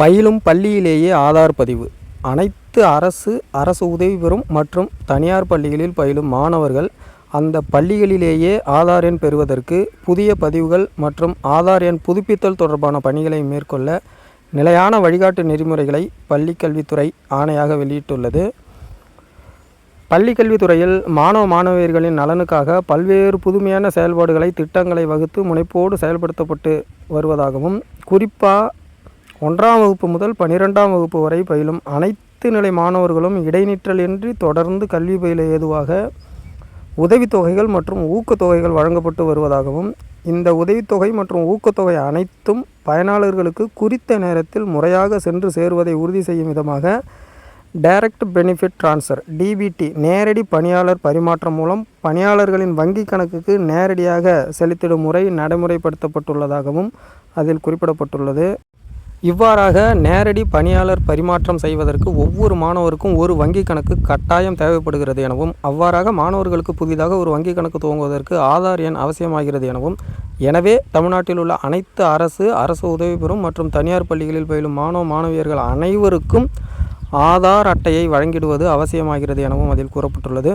பயிலும் பள்ளியிலேயே ஆதார் பதிவு. அனைத்து அரசு அரசு உதவி பெறும் மற்றும் தனியார் பள்ளிகளில் பயிலும் மாணவர்கள் அந்த பள்ளிகளிலேயே ஆதார் எண் பெறுவதற்கு புதிய பதிவுகள் மற்றும் ஆதார் எண் புதுப்பித்தல் தொடர்பான பணிகளை மேற்கொள்ள நிலையான வழிகாட்டு நெறிமுறைகளை பள்ளிக்கல்வித்துறை ஆணையாக வெளியிட்டுள்ளது. பள்ளிக்கல்வித்துறையில் மாணவ மாணவியர்களின் நலனுக்காக பல்வேறு புதுமையான செயல்பாடுகளை திட்டங்களை வகுத்து முனைப்போடு செயல்படுத்தப்பட்டு வருவதாகவும் குறிப்பாக ஒன்றாம் வகுப்பு முதல் பனிரெண்டாம் வகுப்பு வரை பயிலும் அனைத்து நிலை மாணவர்களும் இடைநிற்றலின்றி தொடர்ந்து கல்வி பயில ஏதுவாக உதவித்தொகைகள் மற்றும் ஊக்கத்தொகைகள் வழங்கப்பட்டு வருவதாகவும் இந்த உதவித்தொகை மற்றும் ஊக்கத்தொகை அனைத்தும் பயனாளர்களுக்கு குறித்த நேரத்தில் முறையாக சென்று சேருவதை உறுதி செய்யும் விதமாக டைரக்ட் பெனிஃபிட் ட்ரான்ஸ்ஃபர் டிபிடி நேரடி பணியாளர் பரிமாற்றம் மூலம் பணியாளர்களின் வங்கி கணக்குக்கு நேரடியாக செலுத்திடும் முறை நடைமுறைப்படுத்தப்பட்டுள்ளதாகவும் அதில் குறிப்பிடப்பட்டுள்ளது. இவ்வாறாக நேரடி பணியாளர் பரிமாற்றம் செய்வதற்கு ஒவ்வொரு மாணவருக்கும் ஒரு வங்கி கணக்கு கட்டாயம் தேவைப்படுகிறது எனவும் அவ்வாறாக மாணவர்களுக்கு புதிதாக ஒரு வங்கி கணக்கு துவங்குவதற்கு ஆதார் எண் அவசியமாகிறது எனவும் எனவே தமிழ்நாட்டில் உள்ள அனைத்து அரசு அரசு உதவி பெறும் மற்றும் தனியார் பள்ளிகளில் பயிலும் மாணவ மாணவியர்கள் அனைவருக்கும் ஆதார் அட்டையை வழங்கிடுவது அவசியமாகிறது எனவும் அதில் கூறப்பட்டுள்ளது.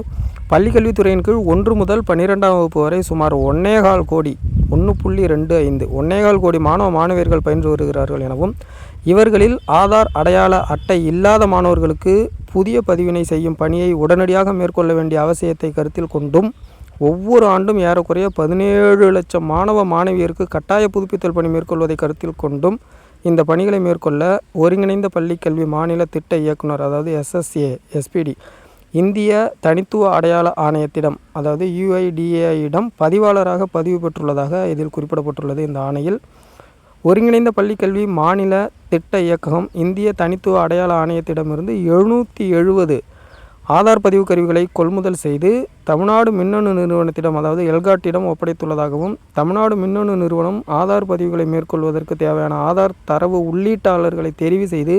பள்ளிக்கல்வித்துறையின் கீழ் ஒன்று முதல் பன்னிரெண்டாம் வகுப்பு வரை சுமார் ஒன்னேகால் கோடி ஒன்று புள்ளி ரெண்டு ஐந்து ஒன்னேகால் கோடி மாணவ மாணவியர்கள் பயின்று வருகிறார்கள் எனவும் இவர்களில் ஆதார் அடையாள அட்டை இல்லாத மாணவர்களுக்கு புதிய பதிவினை செய்யும் பணியை உடனடியாக மேற்கொள்ள வேண்டிய அவசியத்தை கருத்தில் கொண்டும் ஒவ்வொரு ஆண்டும் ஏறக்குறைய பதினேழு லட்சம் மாணவ மாணவியருக்கு கட்டாய புதுப்பித்தல் பணி மேற்கொள்வதை கருத்தில் கொண்டும் இந்த பணிகளை மேற்கொள்ள ஒருங்கிணைந்த பள்ளிக்கல்வி மாநில திட்ட இயக்குனர் அதாவது எஸ்எஸ்ஏ எஸ்பிடி இந்திய தனித்துவ அடையாள ஆணையத்திடம் அதாவது யுஐடிஏயிடம் பதிவாளராக பதிவு பெற்றுள்ளதாக இதில் குறிப்பிடப்பட்டுள்ளது. இந்த ஆணையில் ஒருங்கிணைந்த பள்ளிக்கல்வி மாநில திட்ட இயக்ககம் இந்திய தனித்துவ அடையாள ஆணையத்திடமிருந்து எழுநூற்றி எழுபது ஆதார் பதிவு கருவிகளை கொள்முதல் செய்து தமிழ்நாடு மின்னணு நிறுவனத்திடம் அதாவது எல்காட்டிடம் ஒப்படைத்துள்ளதாகவும் தமிழ்நாடு மின்னணு நிறுவனம் ஆதார் பதிவுகளை மேற்கொள்வதற்கு தேவையான ஆதார் தரவு உள்ளீட்டாளர்களை தெரிவு செய்து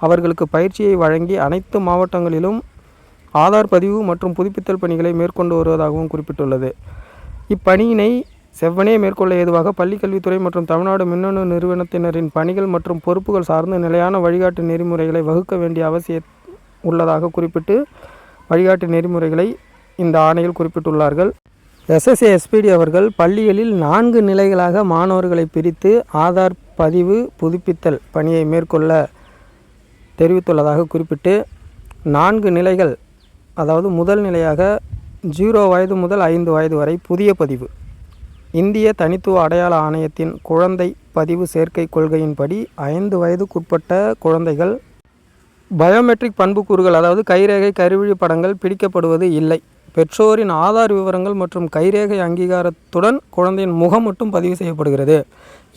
அவர்களுக்கு பயிற்சியை வழங்கி அனைத்து மாவட்டங்களிலும் ஆதார் பதிவு மற்றும் புதுப்பித்தல் பணிகளை மேற்கொண்டு வருவதாகவும் குறிப்பிட்டுள்ளது. இப்பணியினை செவ்வனே மேற்கொள்ள ஏதுவாக பள்ளிக்கல்வித்துறை மற்றும் தமிழ்நாடு மின்னணு நிறுவனத்தினரின் பணிகள் மற்றும் பொறுப்புகள் சார்ந்து நிலையான வழிகாட்டு நெறிமுறைகளை வகுக்க வேண்டிய அவசிய உள்ளதாக குறிப்பிட்டு வழிகாட்டு நெறிமுறைகளை இந்த ஆணையில் குறிப்பிட்டுள்ளார்கள். எஸ்எஸ்ஏ எஸ்பிடி அவர்கள் பள்ளிகளில் நான்கு நிலைகளாக மாணவர்களை பிரித்து ஆதார் பதிவு புதுப்பித்தல் பணியை மேற்கொள்ள தெரிவித்துள்ளதாக குறிப்பிட்டு நான்கு நிலைகள் அதாவது முதல் நிலையாக ஜீரோ வயது முதல் ஐந்து வயது வரை புதிய பதிவு. இந்திய தனித்துவ அடையாள ஆணையத்தின் குழந்தை பதிவு சேர்க்கை கொள்கையின்படி ஐந்து வயதுக்குட்பட்ட குழந்தைகள் பயோமெட்ரிக் பண்புக்கூறுகள் அதாவது கைரேகை கருவிழி படங்கள் பிடிக்கப்படுவது இல்லை. பெற்றோரின் ஆதார் விவரங்கள் மற்றும் கைரேகை அங்கீகாரத்துடன் குழந்தையின் முகம் மட்டும் பதிவு செய்யப்படுகிறது.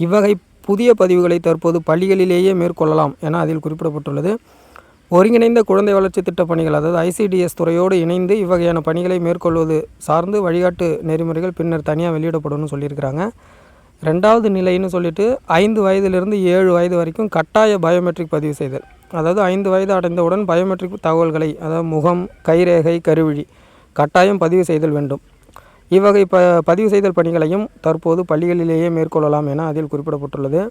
இவ்வகை புதிய பதிவுகளை தற்போது பள்ளிகளிலேயே மேற்கொள்ளலாம் என அதில் குறிப்பிடப்பட்டுள்ளது. ஒருங்கிணைந்த குழந்தை வளர்ச்சி திட்ட பணிகள் அதாவது ஐசிடிஎஸ் துறையோடு இணைந்து இவ்வகையான பணிகளை மேற்கொள்வது சார்ந்து வழிகாட்டு நெறிமுறைகள் பின்னர் தனியாக வெளியிடப்படும்னு சொல்லியிருக்கிறாங்க. ரெண்டாவது நிலைன்னு சொல்லிட்டு ஐந்து வயதிலிருந்து ஏழு வயது வரைக்கும் கட்டாய பயோமெட்ரிக் பதிவு செய்தல். அதாவது ஐந்து வயது அடைந்தவுடன் பயோமெட்ரிக் தகவல்களை அதாவது முகம் கைரேகை கருவிழி கட்டாயம் பதிவு செய்தல் வேண்டும். இவ்வகை ப பதிவு செய்தல் பணிகளையும் தற்போது பள்ளிகளிலேயே மேற்கொள்ளலாம் என அதில் குறிப்பிடப்பட்டுள்ளது.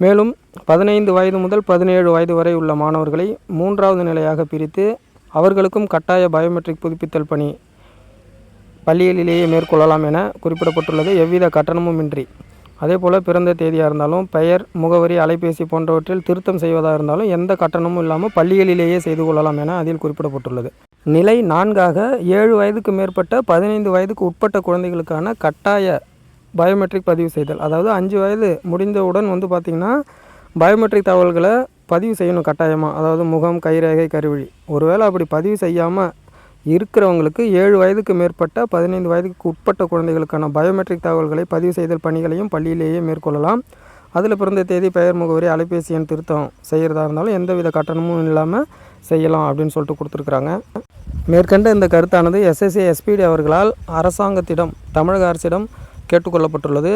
மேலும் பதினைந்து வயது முதல் பதினேழு வயது வரை உள்ள மாணவர்களை மூன்றாவது நிலையாக பிரித்து அவர்களுக்கும் கட்டாய பயோமெட்ரிக் புதுப்பித்தல் பணி பள்ளிகளிலேயே மேற்கொள்ளலாம் என குறிப்பிடப்பட்டுள்ளது. எவ்வித கட்டணமும் இன்றி. அதே போல் பிறந்த தேதியாக இருந்தாலும் பெயர் முகவரி அலைபேசி போன்றவற்றில் திருத்தம் செய்வதாக இருந்தாலும் எந்த கட்டணமும் இல்லாமல் பள்ளிகளிலேயே செய்து கொள்ளலாம் என அதில் குறிப்பிடப்பட்டுள்ளது. நிலை நான்காக ஏழு வயதுக்கு மேற்பட்ட பதினைந்து வயதுக்கு உட்பட்ட குழந்தைகளுக்கான கட்டாய பயோமெட்ரிக் பதிவு செய்தல். அதாவது அஞ்சு வயது முடிந்தவுடன் வந்து பார்த்திங்கன்னா பயோமெட்ரிக் தகவல்களை பதிவு செய்யணும் கட்டாயமாக அதாவது முகம் கைரேகை கருவிழி. ஒருவேளை அப்படி பதிவு செய்யாமல் இருக்கிறவங்களுக்கு ஏழு வயதுக்கு மேற்பட்ட பதினைந்து வயதுக்கு உட்பட்ட குழந்தைகளுக்கான பயோமெட்ரிக் தகவல்களை பதிவு செய்தல் பணிகளையும் பள்ளியிலேயே மேற்கொள்ளலாம். அதில் பிறந்த தேதி பெயர் முகவரி அலைபேசி எண் திருத்தம் செய்கிறதா இருந்தாலும் எந்தவித கட்டணமும் இல்லாமல் செய்யலாம் அப்படின்னு சொல்லிட்டு கொடுத்துருக்குறாங்க. மேற்கண்ட இந்த கருத்தானது எஸ்எஸ்ஏ எஸ்பிடி அவர்களால் அரசாங்கத்திடம் தமிழக அரசிடம் கேட்டுக்கொள்ளப்பட்டுள்ளது.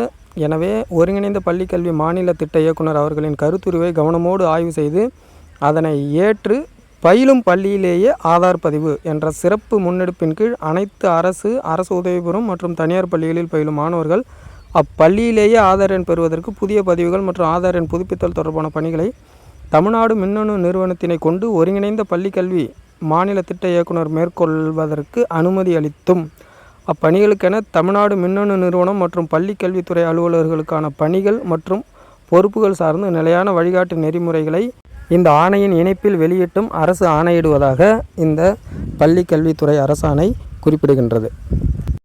எனவே ஒருங்கிணைந்த பள்ளிக்கல்வி மாநில திட்ட இயக்குனர் அவர்களின் கருத்துருவை கவனமோடு ஆய்வு செய்து அதனை ஏற்று பயிலும் பள்ளியிலேயே ஆதார் பதிவு என்ற சிறப்பு முன்னெடுப்பின் கீழ் அனைத்து அரசு அரசு உதவிபெறும் மற்றும் தனியார் பள்ளிகளில் பயிலும் மாணவர்கள் அப்பள்ளியிலேயே ஆதார் எண் பெறுவதற்கு புதிய பதிவுகள் மற்றும் ஆதார் எண் புதுப்பித்தல் தொடர்பான பணிகளை தமிழ்நாடு மின்னணு நிறுவனத்தினை கொண்டு ஒருங்கிணைந்த பள்ளிக்கல்வி மாநில திட்ட இயக்குனர் மேற்கொள்வதற்கு அனுமதி அளித்தும். அப்பணிகளுக்கென தமிழ்நாடு மின்னணு நிறுவனம் மற்றும் பள்ளி கல்வித்துறை அலுவலர்களுக்கான பணிகள் மற்றும் பொறுப்புகள் சார்ந்து நிலையான வழிகாட்டு நெறிமுறைகளை இந்த ஆணையின் இணைப்பில் வெளியிட்டும் அரசு ஆணையிடுவதாக இந்த பள்ளிக்கல்வித்துறை அரசாணை குறிப்பிடுகின்றது.